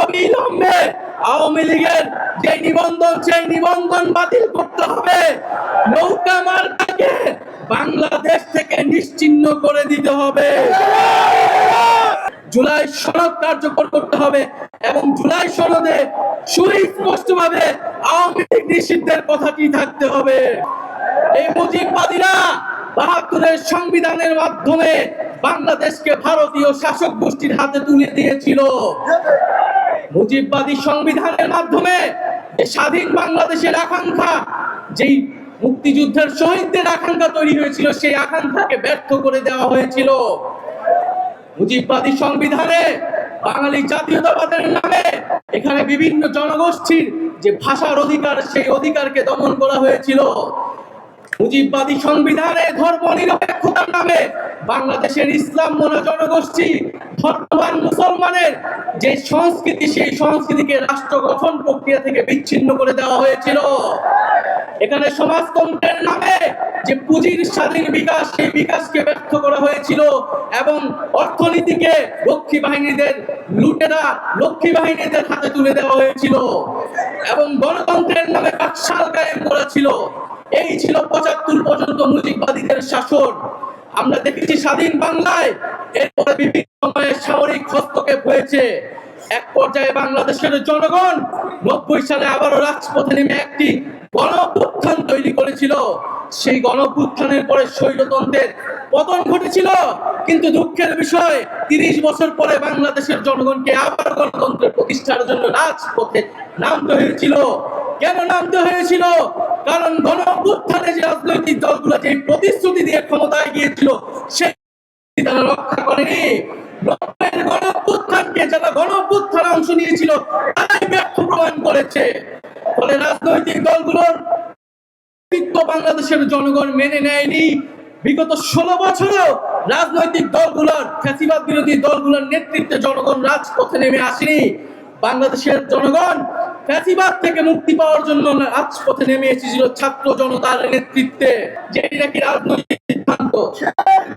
অবিলম্বে আওয়ামী লীগের যে নিবন্ধন, সেই নিবন্ধন বাতিল করতে হবে। নৌকা মার্কাকে বাংলাদেশ থেকে নিশ্চিহ্ন করে দিতে হবে। জুলাই সনদ কার্যকর করতে হবে এবং জুলাই সনদে সুস্পষ্টভাবে আওয়ামী লীগ নিষিদ্ধের কথাটি থাকতে হবে। এই মুজিববাদীরা বাহাত্তরের সংবিধানের মাধ্যমে বাংলাদেশকে ভারতীয় শাসক গোষ্ঠীর হাতে তুলে দিয়েছিল। মুজিববাদী সংবিধানের মাধ্যমে স্বাধীন বাংলাদেশের আকাঙ্ক্ষা, যেই মুক্তিযুদ্ধের শহীদদের আকাঙ্ক্ষা তৈরি হয়েছিল, সেই আকাঙ্ক্ষাকে ব্যর্থ করে দেওয়া হয়েছিল। মুজিববাদী সংবিধানে বাঙালি জাতীয়তাবাদের নামে এখানে বিভিন্ন জনগোষ্ঠীর যে ভাষার অধিকার, সেই অধিকারকে দমন করা হয়েছিল। মুজিববাদী সংবিধানে ধর্ম নিরপেক্ষতার নামে বাংলাদেশের ইসলাম মনা জনগোষ্ঠী ধর্মবান মুসলমানের যে সংস্কৃতি, সেই সংস্কৃতিকে রাষ্ট্র গঠন প্রক্রিয়া থেকে বিচ্ছিন্ন করে দেওয়া হয়েছিল। এখানে সমাজতন্ত্রের নামে যে পুঁজির স্বাধীন বিকাশ, সেই বিকাশকে ব্যর্থ করা হয়েছিল এবং অর্থনীতিকে লক্ষ্মী বাহিনীদের লুটেরা লক্ষ্মী বাহিনীদের হাতে তুলে দেওয়া হয়েছিল এবং গণতন্ত্রের নামে কাকশাল কায়েম করা ছিল। এই ছিল পঁচাত্তর পর্যন্ত মুজিববাদীদের শাসন। আমরা দেখেছি স্বাধীন বাংলায় এরপরে বিভিন্ন সময়ে সামরিক হস্তক্ষেপ হয়েছে। এক পর্যায়ে বাংলাদেশের জনগণ নব্বই সালে আবারও রাজপথে নেমে একটি গণপুত্থান তৈরি করেছিল। সেই গণপুত্থানের পরে স্বৈরতন্ত্রের পতন ঘটেছিল। কিন্তু দুঃখের বিষয়, তিরিশ বছর পরে বাংলাদেশের জনগণকে আবার গণতন্ত্রের প্রতিষ্ঠার জন্য রাজপথে নামতে হয়েছিল। কেন নামতে হয়েছিল? কারণ গণপুত্থানে যে রাজনৈতিক দলগুলো যে প্রতিশ্রুতি দিয়ে ক্ষমতায় গিয়েছিল, সেই তারা রক্ষা করেনি। নব্বইয়ের গণঅভ্যুত্থানকে যারা গণঅভ্যুত্থানে অংশ নিয়েছিল, তারাই ব্যর্থ প্রমাণ করেছে। ফলে রাজনৈতিক দলগুলোর নেতৃত্ব বাংলাদেশের জনগণ মেনে নেয়নি। বিগত ষোলো বছরও রাজনৈতিক দলগুলোর, ফ্যাসিবাদ বিরোধী দলগুলোর নেতৃত্বে জনগণ রাজপথে নেমে আসেনি। বাংলাদেশের জনগণ ফ্যাসিবাদ থেকে মুক্তি পাওয়ার জন্য রাজপথে নেমে এসেছিল ছাত্র জনতার নেতৃত্বে যেটি নাকি রাজনৈতিক সিদ্ধান্ত।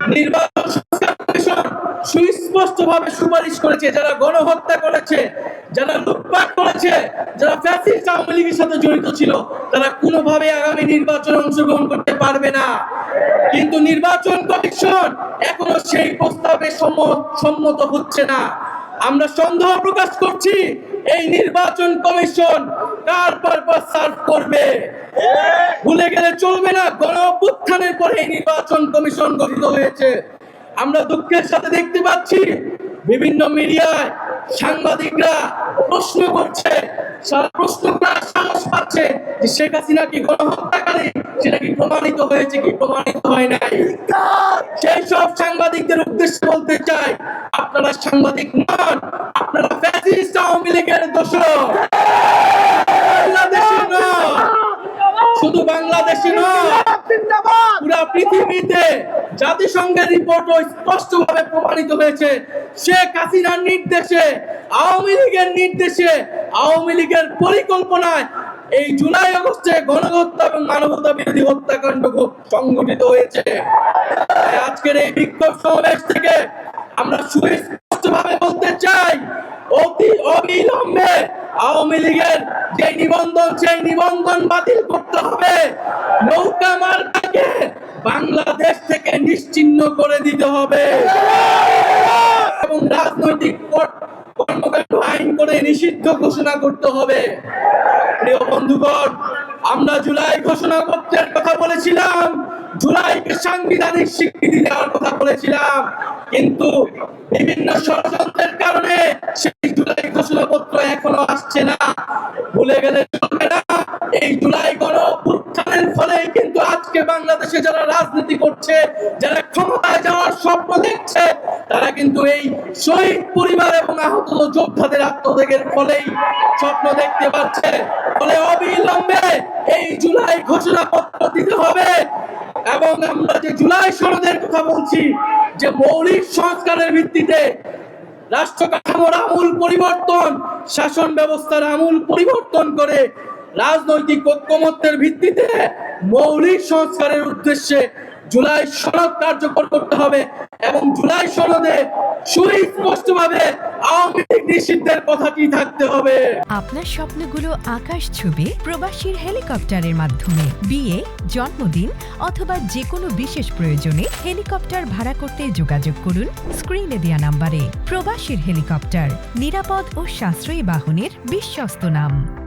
নির্বাচন কমিশন সুস্পষ্টভাবে সুপারিশ করেছে, যারা গণহত্যা করেছে, যারা লুটপাট করেছে, যারা ফ্যাসিস্ট আওয়ামী লীগের সাথে জড়িত ছিল, তারা কোনোভাবে আগামী নির্বাচনে অংশগ্রহণ করতে পারবে না। কিন্তু নির্বাচন কমিশন এখনও সেই প্রস্তাবে সম্ম- সম্মত হচ্ছে না। আমরা সন্দেহ প্রকাশ করছি এই নির্বাচন কমিশন কার পারপাস সার্ভ করবে? ভুলে গেলে চলবে না গণ অভ্যুত্থানের পরে এই নির্বাচন কমিশন গঠিত হয়েছে। আমরা দুঃখের সাথে দেখতে পাচ্ছি, বিভিন্ন মিডিয়ায় সাংবাদিকরা প্রশ্ন করছে প্রশ্ন সাহস পাচ্ছে যে শেখ হাসিনা কি গণহত্যাকারী, সেটা কি প্রমাণিত হয়েছে কি প্রমাণিত হয় নাই? সেই সব সাংবাদিকদের উদ্দেশ্যে বলতে চাই, আপনারা সাংবাদিক নন, আপনারা ফ্যাসিস্ট আওয়ামী লীগের দোষর। শুধু বাংলাদেশে নয় পুরা পৃথিবীতে জাতিসংঘের রিপোর্টও স্পষ্টভাবে প্রমাণিত হয়েছে, শেখ হাসিনার নির্দেশে, আওয়ামী লীগের নির্দেশে, আওয়ামী লীগের পরিকল্পনায় এই জুলাই আগস্টে গণহত্যা এবং মানবতা বিরোধী হত্যাকাণ্ড সংগঠিত হয়েছে। আজকের এই বিক্ষোভ সমাবেশ থেকে আমরা সুস্পষ্টভাবে বলতে চাই, অতি অবিলম্বে আওয়ামী লীগের যে নিবন্ধন, সেই নিবন্ধন বাতিল করতে হবে। নৌকা মার্কাকে বাংলাদেশ থেকে নিশ্চিহ্ন করে দিতে হবে। এবং রাজনৈতিক কর্মকাণ্ড আইন করে নিষিদ্ধ ঘোষণা করতে হবে। প্রিয় বন্ধুগণ, আমরা জুলাই ঘোষণাপত্রের কথা বলেছিলাম। জুলাইকে সাংবিধানিক স্বীকৃতি দেওয়ার কথা বলেছিলাম, কিন্তু বিভিন্ন ষড়যন্ত্রের কারণে সেই জুলাই ঘোষণাপত্র এখনও আসছে না। ভুলে গেলে চলবে না। এই জুলাই গণ উত্থানের ফলে আজকে বাংলাদেশে যারা রাজনীতি করছে, যারা ক্ষমতায় যাওয়ার স্বপ্ন দেখছে, তারা কিন্তু এই শহীদ পরিবার এবং আহত যোদ্ধাদের আত্মত্যাগের ফলেই স্বপ্ন দেখতে পাচ্ছে। ফলে অবিলম্বে এই জুলাই ঘোষণাপত্র দিতে হবে। এবং আমরা যে জুলাই সনদের কথা বলছি, যে মৌলিক সংস্কারের ভিত্তিতে রাষ্ট্র কাঠামোর আমূল পরিবর্তন, শাসন ব্যবস্থার আমূল পরিবর্তন করে রাজনৈতিক ঐক্যমত্যের ভিত্তিতে মৌলিক সংস্কারের উদ্দেশ্যে জুলাই সনদ কার্যকর করতে হবে এবং জুলাই সনদে সুস্পষ্টভাবে আওয়ামী আপনার স্বপ্নগুলো আকাশ ছুবে প্রবাসীর হেলিকপ্টারের মাধ্যমে, বিয়ে, জন্মদিন অথবা যে কোনো বিশেষ প্রয়োজনে হেলিকপ্টার ভাড়া করতে যোগাযোগ করুন স্ক্রিনে দেওয়া নাম্বারে। প্রবাসীর হেলিকপ্টার, নিরাপদ ও সাশ্রয়ী বাহনের বিশ্বস্ত নাম।